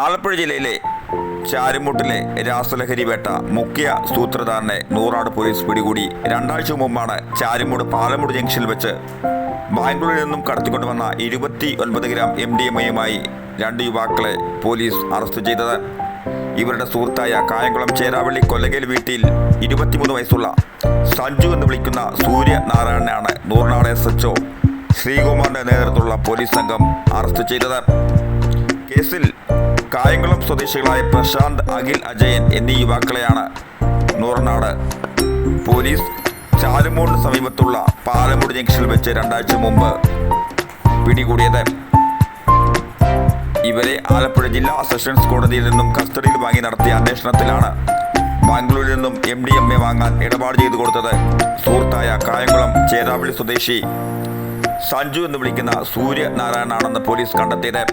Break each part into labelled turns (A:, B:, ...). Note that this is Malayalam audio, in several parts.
A: ആലപ്പുഴ ജില്ലയിലെ ചാരുമുട്ടിലെ രാസലഹരി വേട്ട മുഖ്യ സൂത്രധാരനെ നൂറാട് പോലീസ് പിടികൂടി. രണ്ടാഴ്ച മുമ്പാണ് ചാരുമൂട് പാലമൂട് ജംഗ്ഷനിൽ വെച്ച് ബാംഗ്ലൂരിൽ നിന്നും കടത്തിക്കൊണ്ടുവന്ന ഇരുപത്തി ഒൻപത് ഗ്രാം എം ഡി എം എയുമായി രണ്ട് യുവാക്കളെ പോലീസ് അറസ്റ്റ് ചെയ്തത്. ഇവരുടെ സുഹൃത്തായ കായംകുളം ചേരാവള്ളി കൊല്ലകേൽ വീട്ടിൽ ഇരുപത്തിമൂന്ന് വയസ്സുള്ള സഞ്ജു എന്ന് വിളിക്കുന്ന സൂര്യനാരായണനാണ് നൂറിനാട് എസ് എച്ച് ശ്രീകുമാറിന്റെ നേതൃത്വത്തിലുള്ള പോലീസ് സംഘം അറസ്റ്റ് ചെയ്തത്. കേസിൽ കായംകുളം സ്വദേശികളായ പ്രശാന്ത് അഖിൽ അജയൻ എന്നീ യുവാക്കളെയാണ് നൂറനാട് പോലീസ് ചാലുമൂടിന് സമീപത്തുള്ള പാലമൂട് ജംഗ്ഷനിൽ വെച്ച് രണ്ടാഴ്ച മുമ്പ് പിടികൂടിയത്. ഇവരെ ആലപ്പുഴ ജില്ലാ സെഷൻസ് കോടതിയിൽ നിന്നും കസ്റ്റഡിയിൽ വാങ്ങി നടത്തിയ അന്വേഷണത്തിലാണ് ബാംഗ്ലൂരിൽ നിന്നും എം ഡി എം എ വാങ്ങാൻ ഇടപാട് ചെയ്തു കൊടുത്തത് സുഹൃത്തായ കായംകുളം ചേരാവിളി സ്വദേശി സഞ്ജു എന്ന് വിളിക്കുന്ന സൂര്യനാരായണാണെന്ന് പോലീസ് കണ്ടെത്തിയത്.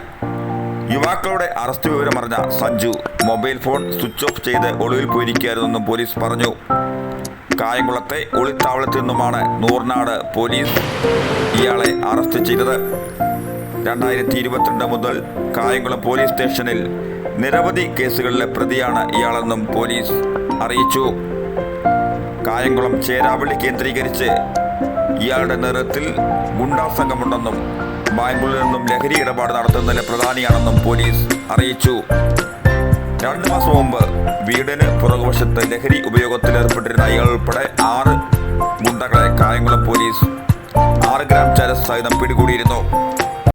A: യുവാക്കളുടെ അറസ്റ്റ് വിവരം അറിഞ്ഞ Sanju mobile phone switch off ചെയ്ത് ഒളിവിൽ പോയിരിക്കുകയായിരുന്നെന്നും പോലീസ് പറഞ്ഞു. കായംകുളത്തെ ഒളിത്താവളത്തിൽ നിന്നുമാണ് നൂർനാട് പോലീസ് ഇയാളെ അറസ്റ്റ് ചെയ്തത്. രണ്ടായിരത്തി ഇരുപത്തിരണ്ട് മുതൽ കായംകുളം പോലീസ് സ്റ്റേഷനിൽ നിരവധി കേസുകളിലെ പ്രതിയാണ് ഇയാളെന്നും പോലീസ് അറിയിച്ചു. കായംകുളം ചേരാവള്ളി കേന്ദ്രീകരിച്ച് ഇയാളുടെ നേതൃത്വത്തിൽ ഗുണ്ടാ സംഘമുണ്ടെന്നും ബാംഗ്ലൂരിൽ നിന്നും ലഹരി ഇടപാട് നടത്തുന്നതിലെ പ്രധാനിയാണെന്നും പോലീസ് അറിയിച്ചു. രണ്ടു മാസം മുമ്പ് വീടിന് പുറകുവശത്ത് ലഹരി ഉപയോഗത്തിൽ ഏർപ്പെട്ടിരുന്ന ഇയാൾ ഉൾപ്പെടെ ആറ് ഗുണ്ടകളെ കായംകുളം പോലീസ് ആറ് ഗ്രാം ചരസ് സഹിതം പിടികൂടിയിരുന്നു.